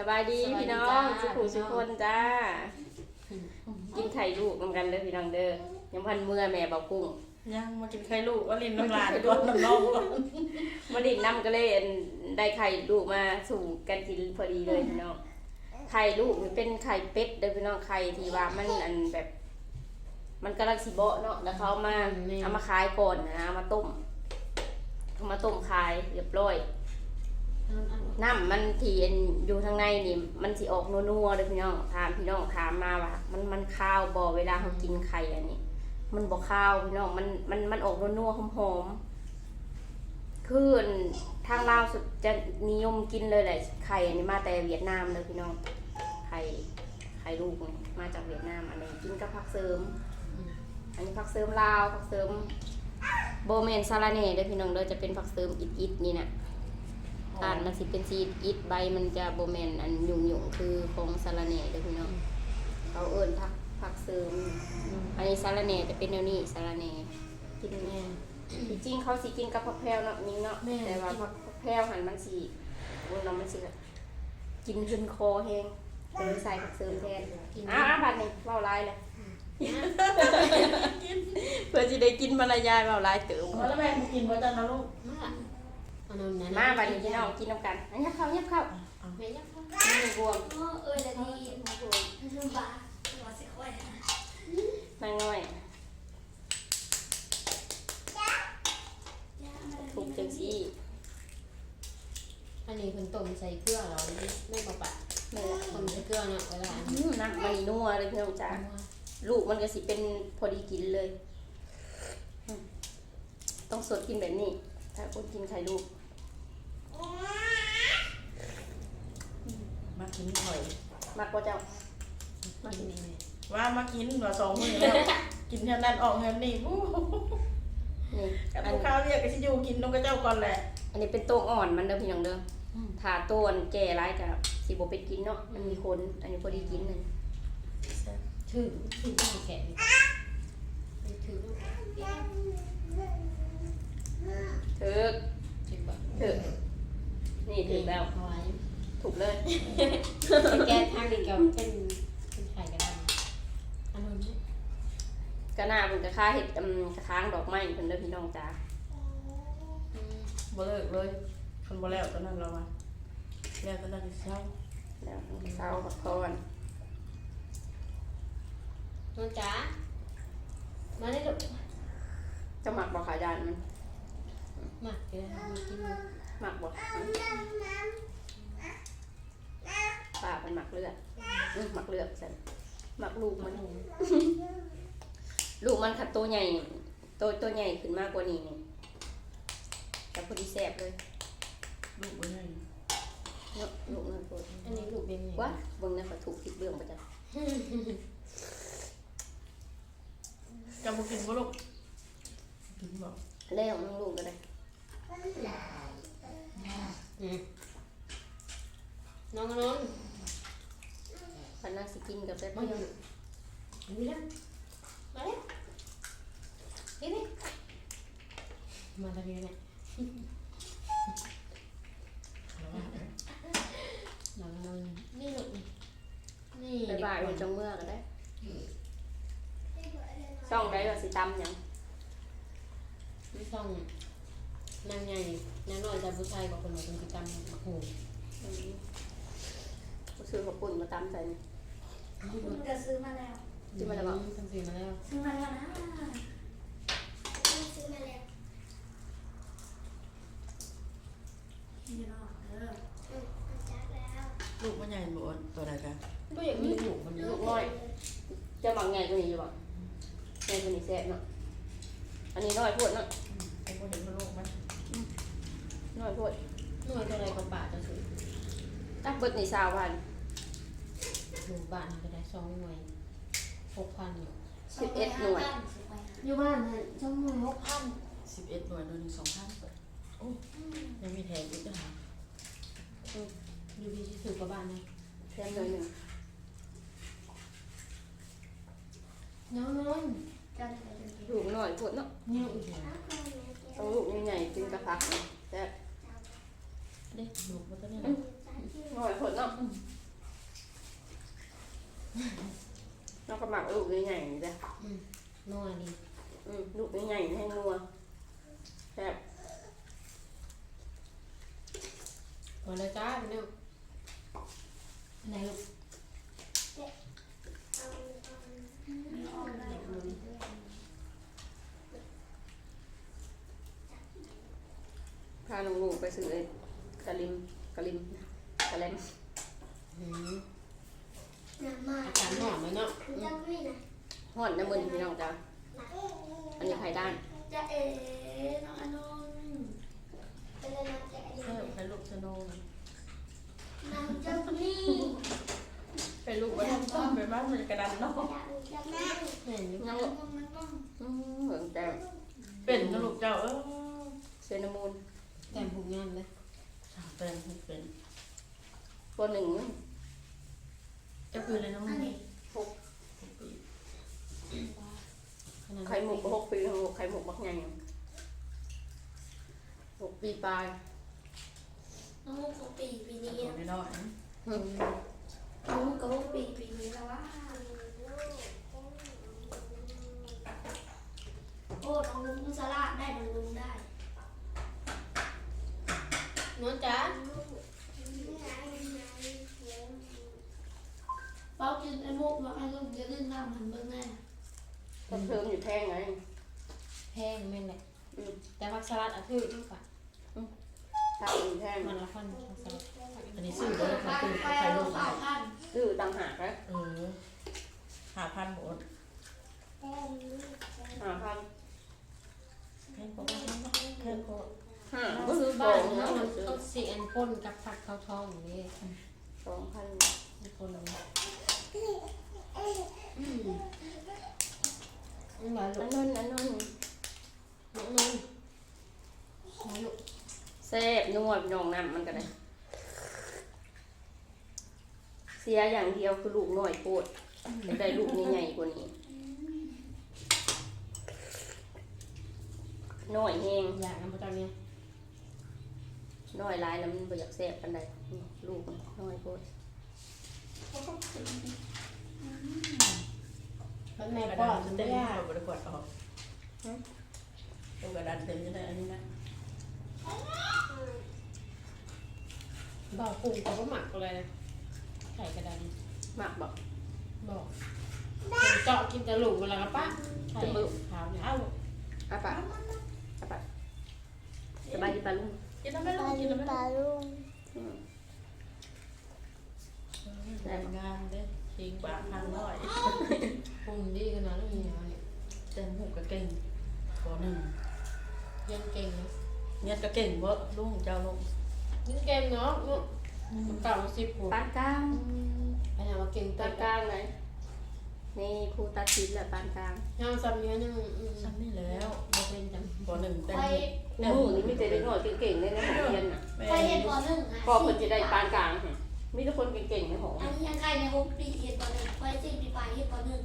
สบายดีสบายดีพี่น้องจ้าสุขุสุขคนจ้า กินไข่ลูกนำกันเด้อพี่น้องเด้อยังพันเมื่อแม่เบากุ้งยังมากินไข่ลูกว่าลินน้ำลายก่อนน้ำน้องก่อนมาดินน้ำก็เลยอันได้ไข่ลูกมาสู่กันกินพอดีเลยพี่น้องไข่ลูกมันเป็นไข่เป็ดเด้อพี่น้องไข่ที่ว่ามันอันแบบ มันกำลังสิเบาะเนาะแล้วเขาเอามาอืมเอามาขายก่อนนะเอามาต้มเอามาต้มขายเรียบร้อย น้ำมันที่อันอยู่ทางในนี่ มันสิออกนัวๆเลยพี่น้องถามพี่น้องถามมาว่า มันมันข้าวบ่เวลาเขากินไข่อันนี้ มันบ่ข้าวพี่น้องมันมันมันออกนัวๆหอมๆคืออันทางลาวสุดจะนิยมกินเลยแหละไข่อันนี้มาแต่เวียดนามเลยพี่น้องไข่ไข่ลูกนี่มาจากเวียดนามอันนี้กินกับผักเสริม อันนี้ผักเสริมลาวผักเสริมโบเมนซาลาเน่เด้อพี่น้องเด้อจะเป็นผักเสริมอิดๆนี่น่ะ อ่านมันสิเป็นซีดอิดใบมันจะโบแมนอันยุ่งยุ่งๆคือของสาระเน่เด้อพี่น้องเขาเอิ้นผักผักเสริมอันนี้สาระเน่จะเป็นแนวนี้สาระเน่กินแม่จริงๆเขาสิกินกับผักแพรวเนาะนิ่งเนาะแม่แต่ว่าผักผักแพรวหันมันสิวันเรามันสิแบบกินขึ้นคอแห้งก็เลยใส่ผักเสริมแทนกินอ้าวอ้าวบัดนี้เว้าลายเลยเพื่อสิได้กินมารยายเว้าลายเติมแล้วแม่กินไว้จังนะลูก มาอันนั้นนะมาบัดนี้พี่น้องกินน้ำกันอันนี้เข้าเงียบเข้าแม่ยักษ์นี่บวมเออละดีมาโดนลืมบ้าหัวเสียค่อยนางน้อยถูกจังซี่อันนี้คุณต้มใส่เกลือเราไม่ปะปะแม่นละต้มใส่เกลือเนาะเวลาอืมน้ำมันนัวเลยพี่น้องจ๋าลูกมันก็สิเป็นพอดีกินเลยอืมต้องสดกินแบบนี้ ถ้าคนกินไข่ลูก มา กินหอยมากกว่าเจ้ามากินนี่ว่ามากินหัวสองมือแล้วกินเท่านั้นออกเงินนี่วู้นี่กับอันลูกค้าเรียกก็ชิอยูกินนกกระเจ้าก่อนแหละอันนี้เป็นตัวอ่อนมันเด้อพี่น้องเด้อถ้าตัวอันแก่ร้ายกับสิบ่เป็นกินเนาะ มันมีคนอันนี้พอดีกินเลยถือถือต้องแขนถือถึกถือแบบถึกนี่ถึกแล้วเอาไว้ ถูกเลยแก้ทางนี้ก็เป็นเป็นไข่ก็ได้อันนั้นก็น่าเป็นกระค้าเห็ดอืมกระค้างดอกไม้เพิ่นเด้อพี่น้องจ๋าบ่เลิกเลยคนบ่แล้วตอนนั้นเรามาแล้วตอนนั้นเช้าแล้วเศร้าพักพรน้องจ๋ามาได้ลูกจะหมักบอกขายานมันมาเดี๋ยวมีกินหมักบอก ป้าเป็นหมักเลือดอื้อหมักเลือดสันหมักลูกมัมันนลูกมันขัดตัวใหญ่ตัวตัวใหญ่ขึ้นมากกว่านี้นี่แต่พอดีแซ่บเลยลูกบ่ใหญ่เนาะลูกมันปวดอันนี้ลูกเป็นไงวะเบิ่งนะเขาถูกผิดเรื่องประจ้ะจะบ่กินบ่ลูกกินบ่แล้วน้องลูกก็ได้อืมน้องน้อง พันน่าสิกินกับแบบมาอยู่นี่แล้วมาแล้วนี่นี่มาตรงนี้เนี่ยน้องน้องนี่ลูกนี่นี่ไปบ่ายมันจังเมื่อก็ได้ช่องได้ว่าสิตำหยังนี่ช่องนางใหญ่นางน้อยแต่ผู้ชายกับคนเราเป็นกิจกรรมโอ้โหอืมกูซื้อข้าวปุ้นมาตำใส่นี่ คุณก็ซื้อมาแล้วที่มันอะไรบอกทำสีมาแล้วซื้อมาแล้วนะซื้อมาแล้วนี่เนาะเออจัดแล้วลูกบ่ใหญ่บ่ตัวใดกันก็อย่างนี้อยู่คนนี้ลูกน้อย จะหมักไงกว่านี้อยู่บ่ไงกว่านี้แซ่บเนาะ อันนี้น้อยโพดเนาะผมบ่เห็นว่าลูกมันน้อยโพดหน่วยตัวใดกับป่าจะสุดตักเบิดนี่สาวพันอยู่บ้านก็ได้ สองหน่วยหกพันอยู่อยู่บ้านเนี่ยช่องมือหกพัน11หน่วยหน่วยหนึง2,000โอ้ยังมีแถมอีกนะฮะอยู่ที่สุดกับบ้านนะแถมหน่อยหนึ่งน้องน้องจัดไปเลยลูกน้อยโพดเนาะเนี่ยอีกแล้วต้องลูกใหญ่ๆกินกระพักแต่เด้ลูกบ่ตัวนี้น้อยโพดเนาะ น ก็ หมักลูกใหญ่ๆนี่จ้ะนัวดีอืมลูกใหญ่ๆให้นัวแซ่บพอแล้วจ้าพี่น้องอันไหนลูกพาน้องลูกไปซื้อไอ้กะลิมกะลิมกะแลม อืม น้ำมา อากาศหอมไหมเนาะ จะไม่นะ ห่อ นน้ำมันพี่น้องจ้ะอันนี้ไข่ด้านจะเอ๋น้องอนนท์เป็นอะไรนะจะเอ๋เพิ่มให้ลูกสโนว์น้ำจะนี่เป็นลูกว่าต้องไปบ้านมันกระดันเนาะอยากจะแม่เห็นอยู่ยังน้ลูกำมันต้องอืมเหมือนแต่เป็นนะลูกเจ้าเออเซนามมูนแต่ผูกงานเลยเป็นเป็นตัวหนึ่งเจ้าคือเลยน้องอันนี้ หก ขนาด ไข่หมกก็หกปีหกไข่หมกบักใหญ่หกปีปลายน้องมุกของปีปีนี้ตัวน้อยอืมน้องมุกกับปีปีนี้แล้วว่าโอ้น้องลุงมุสลาได้น้องลุงได้นวลจ้าเป้ากินไอ้มุกว่าไอ้ลูกจะเล่นน้ำหันเบื้องหน้า ก็เพิ่มอยู่แท่งไงแพงแม่นแหละอืมแต่ผักสลัดอะคือมากกว่าถ้าอยู่แท่งมันละคนผักสลัดอันนี้ซื้อเลยไปค่ะคือไปใครเอาลูกสาวพันซื้อต่างหากนะเออหาพันหมดห้าพันแค่ก็แค่ก็ห้าเราก็ซื้ซื้ออบ้าสอนงเนาะนะมันต้องสีอันพ่นกับผักข้าวทองอย่างนี้สองพันอันพ่นเลยอืมอั นหวานลูอักนนั้นอันนั้นน้องนนหวานลูกแซ่บนัวพี่น้องน้ำมันก็ได้ เสียอย่างเดียวคือลูกน้อยโคตรอยากได้ลูกใหญ่ๆกว่านี้น้อยแห้งอยากนำไปตอนนี้น้อยหลายแล้วมันบ่อยากแซ่บปานใดลูกมันน้อยโคตร มันแม่กระป้อดานนจะไม่เต็มยากเอาบริกรออกตัวกระดานเต็มจะได้อันนี้นะบอกปรุงเขาก็หมักเลยไข่กระดานมากบอกบอกเจาะกินกระหลูกเวลากระปะไข่ขาวเนี่ยเอ้าอาปะอาปะสบายดีปะลุงกินแล้วไม่ลงกินแล้วไม่ลงอืมแต่งงานเด้ ชิงบาทพันร้อยปรุงดีขนาดนี้เนี่ยเต็มหูกระเก่งตัวหนึ่งเรียนเก่งนะเนี่ยกระเก่งเวะลุงเจ้าลุงยิ่งเก่งเนาะลูกเก่าสิบหัวปานกลางพยายามมาเก่งปาตันดกลางไหนนี่ครูตัดสินแหละปานกลางห้ามซ้ำเยอะยังซ้ำนี่แล้วบอกเป็นจังตัวหนึ่งเต็มไปครูมือนี่มีแต่เด็กน้อยเก่งๆเลยในห้องเรียนน่ะแม่ไปเห็นก่อนหนึ่งอะพ่อเพิ่นจะได้ปานกลางค่ะ มีแต่คนเก่งๆในห้องอันนี้ยังใครในหกปีเห็นก่อนหนึ่งไปสี่ปีไปเห็นก่อนหนึ่ง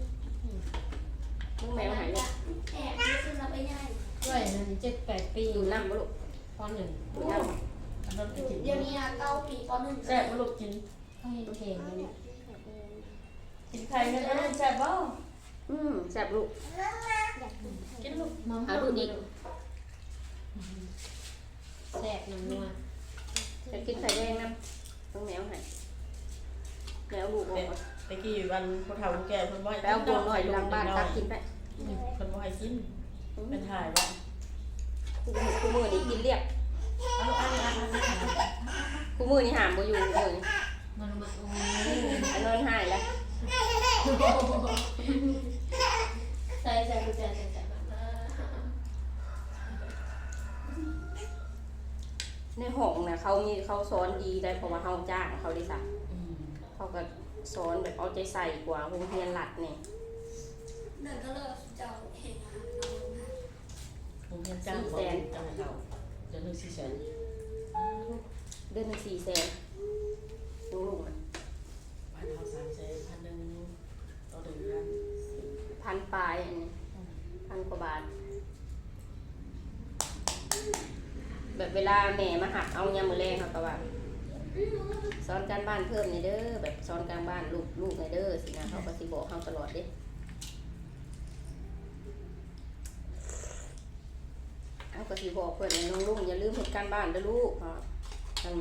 มึงแมวหายเลยแอบที่ขึ้นเราไปง่ายด้วยนั่นเจ็ดแปดปีดูน้ำบ่ลูกพอหนึ่งดูน้อันนั้นไปกินเดี๋ยวนี้อะเก้าปีปหนึ่งแซ่บบ่ลูกกินเขาเห็นเก่งเลยเนี่ยกินไข่กันได้แซ่บบ่ำอืมแซ่บลูกกินลูกมัมเอาดูอีกแซ่บน้ำนัวจะกินไข่แดงน้ำต้องแมวใหาย แมวลูกบอกว่าตะกี้วันพ่อเฒ่าแก่เพิ่นบ่ให้แปลวตัวหน่อยหลังบ้านตักกินไปเพิ่นบ่ให้กินเป็นถ่ายว่าครูมือครูมือนี่กินเรียบเอาอันนี้อันนี้ครูมือนี่หามบ่อยู่เลยมันมาโอ้อันนอนหายแล้วใส่ใส่ใส่ใส่ใส่แบบในห้องน่ะเขามีเขาสอนดีได้เพราะว่าเฮาจ้างเขาได้สักอืม เขาก็สอนแบบเอาใจใส่กว่าโรงเรียนหลักเนี่ยเดินก็เลิกเจ้าเห็นอะเราลงมาผมเห็นจ้างบ่จ้างเราเดี๋ยวนึงสิแสนเดือนหนึ่งสี่แสนลูกๆน่ะบ้านเฮา3แสนพันนึงต่อเดือนพันปลายอันนี้พันกว่าบาท แบบเวลาแม่มาหักเอายามมือแรงเขาก็ว่า สอนการบ้านเพิ่มในเด้อแบบสอนการบ้านลูกลูกในเด้อสินะเขาก็สิบอกเขาตลอดดิเขาก็สิบอกเพื่อนน้องลุงอย่าลืมเหตุการบ้านเด้ลูกทาง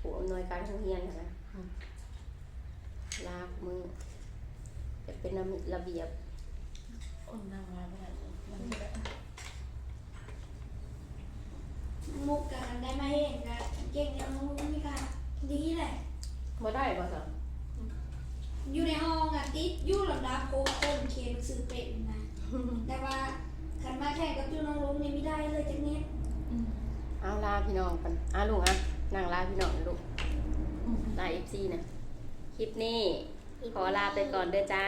ผู้อำนวยการทรงเฮียนนะลากมือเป็นระเบียบอมน้ำมาไม่ได้ มุกกันได้มาเห็นกันเก่งในห้องนี่ค่ะดีแหละบ่ได้บ่สั่งอยู่ในห้องอะติดอยู่ลำดับโค้งต้นเขียนหนังสือเป็นนะแต่ว่าขันมาแข่งกับจูน้องลุงนี่ไม่ได้เลยจังเนี้ยเอาลาพี่น้องกันอะลุงอะนั่งลาพี่น้องนะลูกลา FC นะคลิปนี้ขอลาไปก่อนเด้อจ้า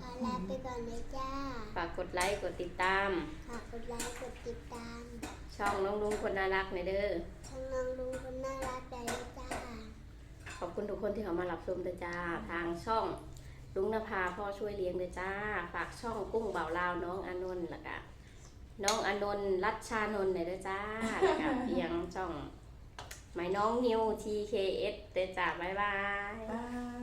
ขอลาไปก่อนเลยจ้า ฝากกดไลค์กดติดตาม ฝากกดไลค์กดติดตาม ช่องน้องลุงคนน่ารักในอยเด้อช่องน้องลุงคนน่ารักใจเลยจ้า ขอบคุณทุกคนที่เขามารับชมด้วยจ้า ทางช่องลุงนภาพ่อช่วยเลี้ยงด้วยจ้า ฝากช่องกุ้งเบาลาวน้องอานนท์แล้วก็น้องอานนท์รัชชานนท์ในอยด้วยจ้าแล้วก็เพียงช่องหมายน้องนิว TKS เด้อจ้าบ๊ายบายบาย